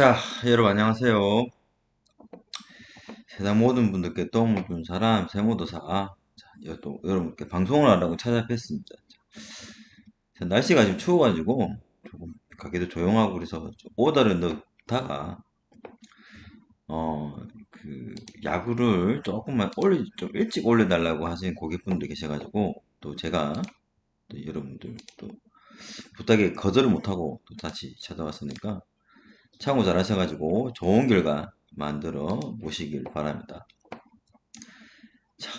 자, 여러분 안녕하세요. 세상 모든 분들께 도움을 준 사람 세모도사. 자, 여- 또 여러분께 방송을 하라고 찾아뵙습니다. 자, 날씨가 지금 추워가지고 조금 가게도 조용하고 그래서 좀 오더를 넣다가 어, 그 야구를 조금만 올리 좀 일찍 올려달라고 하시는 고객분들 계셔가지고 또 제가 또 여러분들 또 부탁에 거절을 못하고 또 다시 찾아왔으니까 참고 잘 하셔가지고 좋은 결과 만들어 보시길 바랍니다. 자,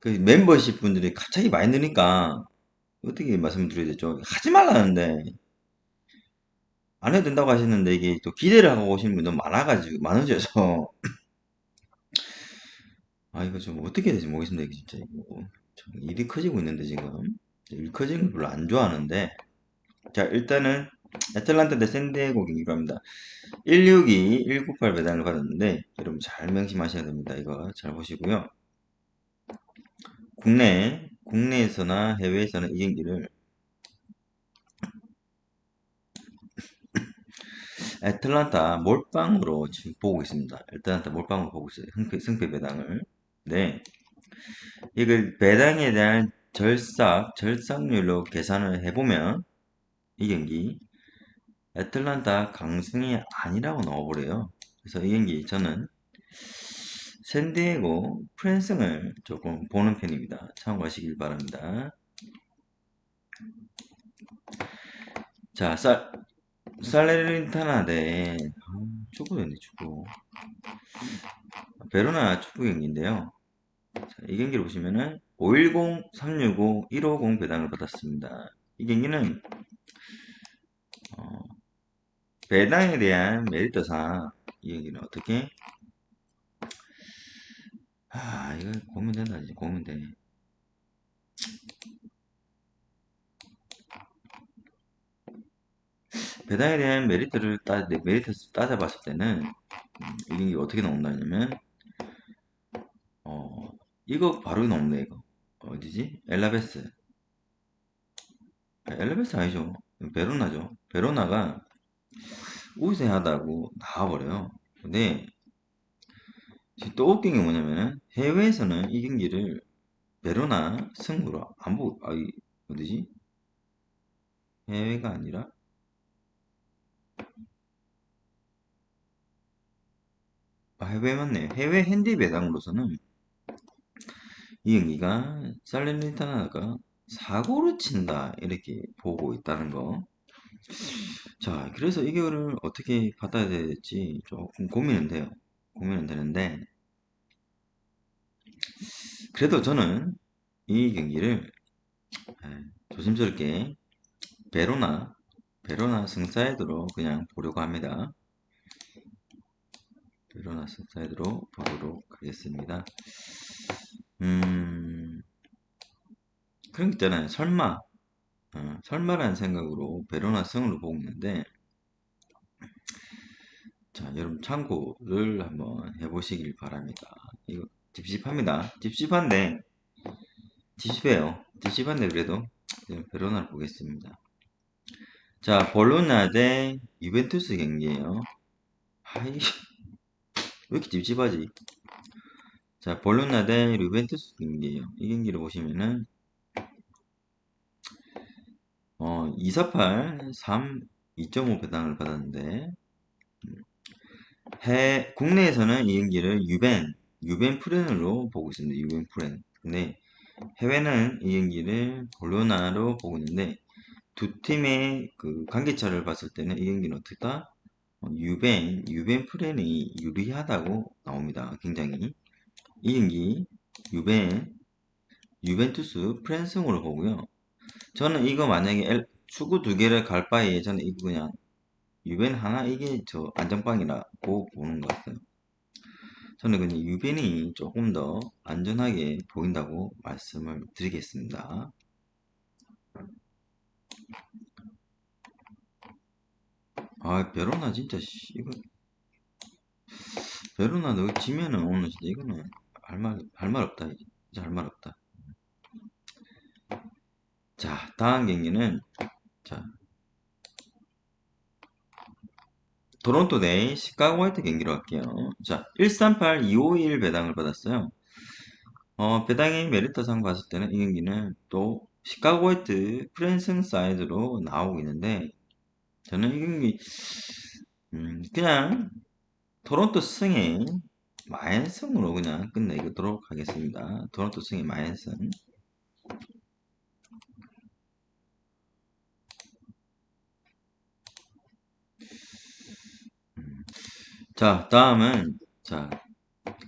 그 멤버십 분들이 갑자기 많이 느니까 어떻게 말씀드려야 되죠? 하지 말라는데 안 해도 된다고 하시는데 이게 또 기대를 하고 오시는 너무 많아가지고 많으셔서 아 이거 좀 어떻게 될지 모르겠습니다. 이게 진짜 이거 좀 일이 커지고 있는데 지금 일 커지는 걸 별로 안 좋아하는데 자 일단은 애틀란타 대 샌디에고 경기로 합니다. 162, 198 배당을 받았는데 여러분 잘 명심하셔야 됩니다. 이거 잘 보시고요. 국내, 국내에서나 해외에서는 이 경기를 애틀란타 몰빵으로 지금 보고 있습니다. 애틀란타 몰빵으로 보고 있어요. 승패, 승패 배당을. 네. 이걸 배당에 대한 절삭, 절삭률로 계산을 해보면 이 경기 애틀란타 강승이 아니라고 나와버려요. 그래서 이 경기 저는 샌디에고 프랜승을 조금 보는 편입니다. 참고하시길 바랍니다. 자, 살, 살레르탄나 대 아, 축구였네 축구. 베로나 축구 경기인데요. 자, 이 경기를 보시면은 510, 365, 150 배당을 받았습니다. 이 경기는 어, 배당에 대한 메리트상 이 경기는 어떻게? 아 이거 고민된다 이제 고민돼. 배당에 대한 메리트를 따 메리트 따져봤을 때는 음, 이 경기 어떻게 나온다냐면 어 이거 바로 나옵니다 이거. 어디지? 엘라베스. 아, 엘라베스 아니죠. 베로나죠. 베로나가 우세하다고 나와버려요. 근데 또 웃긴 게 뭐냐면은 해외에서는 이 경기를 베로나 승부로 안 보고 아 이, 어디지? 해외가 아니라? 아, 해외 맞네. 해외 핸디 배당으로서는 이 경기가 살렌리타나가 사고를 친다 이렇게 보고 있다는 거. 자, 그래서 이거를 어떻게 받아야 될지 조금 고민은 돼요. 고민은 되는데 그래도 저는 이 경기를 예, 조심스럽게 베로나 베로나 승사이드로 그냥 보려고 합니다. 베로나 승사이드로 보도록 하겠습니다. 음, 그런 게 있잖아요. 설마, 어, 설마라는 생각으로 베로나 승을 보고 있는데, 자, 여러분 참고를 한번 해보시길 바랍니다. 이거 찝찝합니다. 찝찝한데, 찝찝해요. 찝찝한데 그래도 베로나를 보겠습니다. 자, 볼로나 대 유벤투스 경기예요. 하이, 왜 이렇게 찝찝하지? 자, 볼로나 대 유벤투스 경기예요. 이 경기를 보시면은 어, 248, 3, 2.5 배당을 받았는데 해 국내에서는 이 경기를 유벤, 유벤 프렌으로 보고 있습니다. 유벤 프렌. 근데 해외는 이 경기를 볼로나로 보고 있는데 두 팀의 그 관계차를 봤을 때는 이 경기는 어떻다? 어, 유벤, 유벤 프렌이 유리하다고 나옵니다. 굉장히 이 경기 유벤, 유벤투스 프랜승으로 보고요. 저는 이거 만약에 엘- 축구 두 개를 갈 바에 저는 이거 그냥 유벤 하나 이게 저 안전빵이라고 보는 것 같아요. 저는 그냥 유벤이 조금 더 안전하게 보인다고 말씀을 드리겠습니다. 아 베로나 진짜 씨, 이거 베로나 너 지면은 오늘 진짜 이거는 할말 없다 이제 할 말 없다. 자 다음 경기는 자 토론토 대 시카고 화이트 경기로 할게요. 자, 138, 251 배당을 받았어요. 어, 배당이 메리트상 봤을 때는 이 경기는 또 시카고 화이트 프랜승 사이드로 나오고 있는데 저는 이 경기 음, 그냥 토론토 승의 마인승으로 그냥 끝내도록 하겠습니다. 토론토 승의 마인승 자, 다음은 자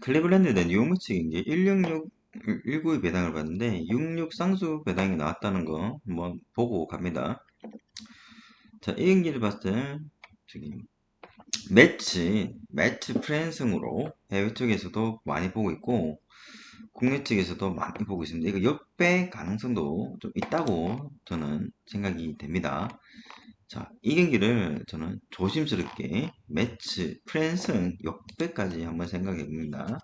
클리블랜드 대 뉴욕 매치 경기 166 192 배당을 받는데 66 쌍수 배당이 나왔다는 거 한번 보고 갑니다. 자, 이 경기를 봤을 때 저기 매치 매치 프랜승으로 해외 쪽에서도 많이 보고 있고 국내 측에서도 많이 보고 있습니다. 이거 역배 가능성도 좀 있다고 저는 생각이 됩니다. 자, 이 경기를 저는 조심스럽게 매치, 프랜승, 역배까지 한번 생각해 봅니다.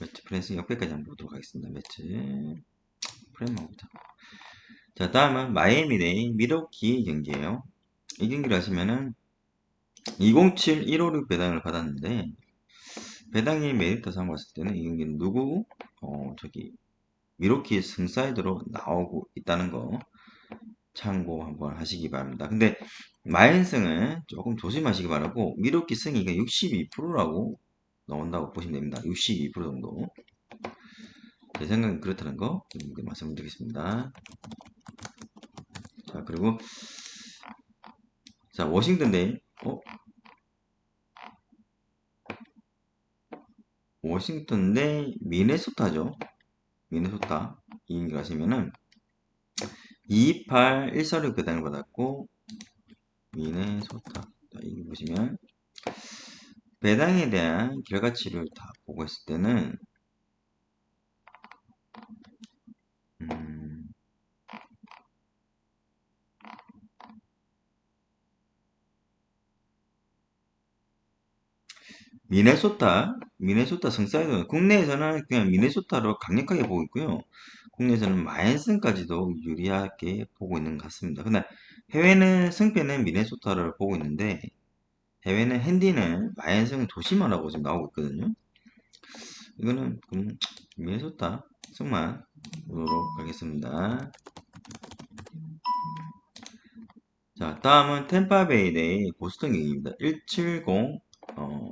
매치, 프랜승, 역배까지 한번 보도록 하겠습니다. 매치, 프랜만 보자. 자, 다음은 마이애미 대 미러키 경기예요. 이 경기를 하시면은 207 156 배당을 받았는데 배당이 메리트 상 봤을 때는 이 경기는 누구 어 저기 미로키 승사이드로 나오고 있다는 거 참고 한번 하시기 바랍니다. 근데 마인승은 조금 조심하시기 바라고 미로키 승이 62%라고 나온다고 보시면 됩니다. 62% 정도. 제 생각은 그렇다는 거 말씀드리겠습니다. 자 그리고 자 워싱턴 데이 어? 워싱턴 대 미네소타죠. 미네소타 이인기 하시면은 228 146 배당을 받았고 미네소타. 자, 여기 보시면 배당에 대한 결과치를 다 보고 있을 때는 음, 미네소타, 미네소타 성사이드 국내에서는 그냥 미네소타로 강력하게 보고 있고요. 국내에서는 마인슨까지도 유리하게 보고 있는 것 같습니다. 근데 해외는 승패는 미네소타를 보고 있는데 해외는 핸디는 마인슨을 조심하라고 지금 나오고 있거든요. 이거는 음, 미네소타 승만 보도록 하겠습니다. 자, 다음은 템파베이 대 보스턴 경기입니다. 170 어,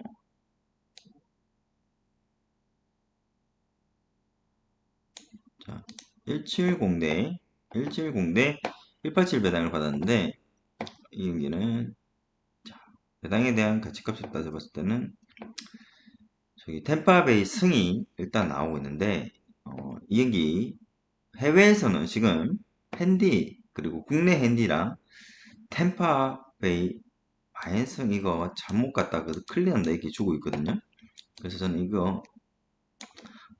자, 170대 170대 187 배당을 받았는데 이 경기는 자, 배당에 대한 가치값을 따져봤을 때는 저기 템파베이 승이 일단 나오고 있는데 어, 이 경기 해외에서는 지금 핸디 그리고 국내 핸디랑 템파베이 마인승 이거 잘못 갔다 그 클리어한다 이렇게 주고 있거든요. 그래서 저는 이거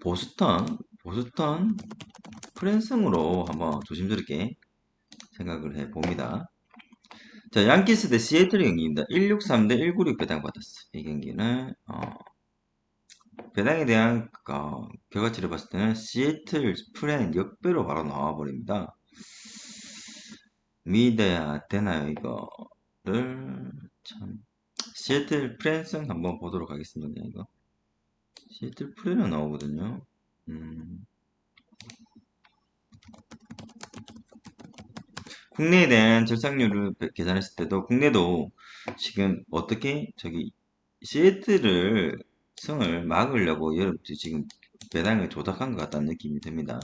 보스턴 보스턴 프랜승으로 한번 조심스럽게 생각을 해 봅니다. 자, 양키스 대 시애틀 경기입니다. 163 대 196 배당 받았어. 이 경기는 어, 배당에 대한 어, 결과치를 봤을 때는 시애틀 프랜 역배로 바로 나와 버립니다. 믿어야 되나요 이거를 참 시애틀 프랜승 한번 보도록 하겠습니다. 이거 시애틀 프랜은 나오거든요. 음. 국내에 대한 절상률을 계산했을 때도 국내도 지금 어떻게 저기 시애틀을 승을 막으려고 여러분들 지금 배당을 조작한 것 같다는 느낌이 듭니다.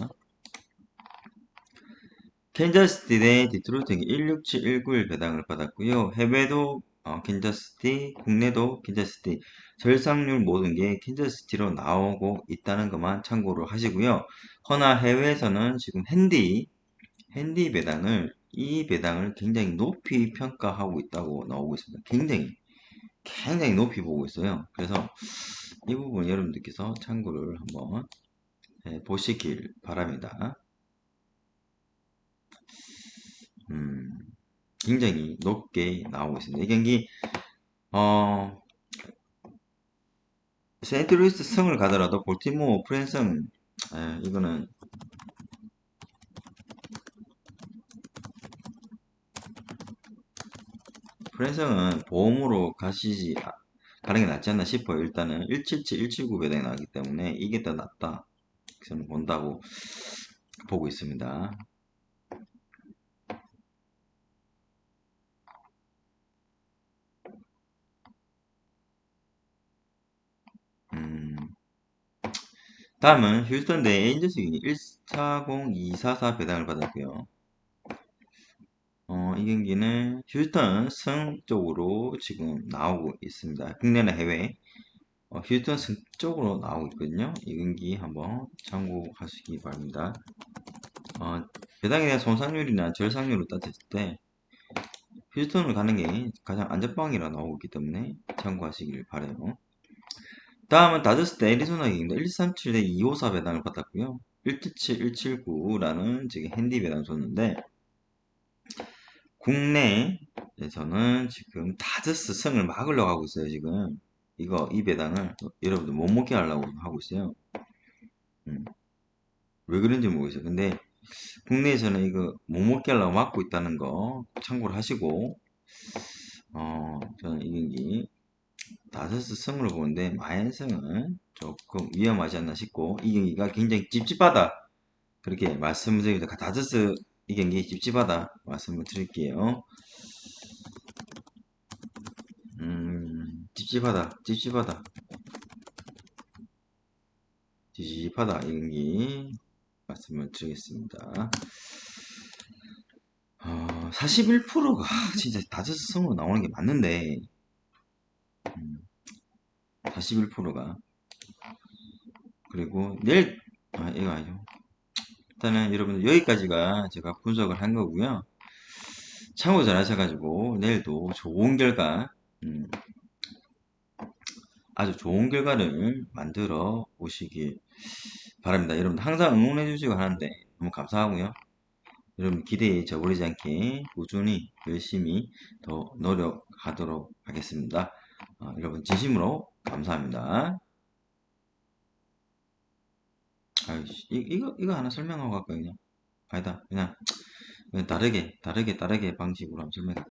캔자스티 대 디트로이트 167, 191 배당을 받았고요. 해외도 어, 캔자스티, 국내도 캔자스티, 절상률 모든 게 캔자스티로 나오고 있다는 것만 참고를 하시고요. 허나 해외에서는 지금 핸디, 핸디 배당을 이 배당을 굉장히 높이 평가하고 있다고 나오고 있습니다. 굉장히 굉장히 높이 보고 있어요. 그래서 이 부분 여러분들께서 참고를 한번 보시길 바랍니다. 음, 굉장히 높게 나오고 있습니다. 이 경기 어, 세인트루이스 승을 가더라도 볼티모어 프랜승 에, 이거는 프랜성은 보험으로 가시지 아, 가는 게 낫지 않나 싶어요. 일단은 177, 179 배당이 나기 때문에 이게 더 낫다. 저는 본다고 보고 있습니다. 음, 다음은 휴스턴 대 에인저스 140244 배당을 받았고요. 어, 이 경기는 휴스턴 승 쪽으로 지금 나오고 있습니다. 국내나 해외. 어, 휴스턴 승 쪽으로 나오고 있거든요. 이 경기 한번 참고하시기 바랍니다. 어, 배당에 대한 손상률이나 절상률을 따졌을 때 휴스턴을 가는 게 가장 안전방이라 나오고 있기 때문에 참고하시길 바래요. 다음은 다저스 대 애리조나입니다. 137대 254 배당을 받았고요. 177, 179라는 지금 핸디 배당 줬는데 국내에서는 지금 다저스 승을 막으려고 하고 있어요. 지금 이거 이 배당을 여러분들 못 먹게 하려고 하고 있어요. 음. 왜 그런지 모르겠어요. 근데 국내에서는 이거 못 먹게 하려고 막고 있다는 거 참고를 하시고 어 저는 이 경기 다저스 승을 보는데 마인승은 조금 위험하지 않나 싶고 이 경기가 굉장히 찝찝하다 그렇게 말씀을 드립니다. 다저스 이 경기 찝찝하다 말씀을 드릴게요. 음, 찝찝하다, 찝찝하다, 찝찝하다 이 경기 말씀을 드리겠습니다. 어, 41%가 진짜 다저스 승으로 나오는 게 맞는데 음, 41%가 그리고 내일 아 이거 아니죠. 일단은 여러분들 여기까지가 제가 분석을 한 거고요. 참고 잘 하셔가지고 내일도 좋은 결과 음, 아주 좋은 결과를 만들어 보시길 바랍니다. 여러분 항상 응원해 주시고 하는데 너무 감사하고요. 여러분 기대에 저버리지 않게 꾸준히 열심히 더 노력하도록 하겠습니다. 어, 여러분 진심으로 감사합니다. 아이씨, 이, 이거, 이거 하나 설명하고 갈까요, 그냥? 아니다, 그냥, 다르게, 다르게, 다르게 방식으로 한번 설명해.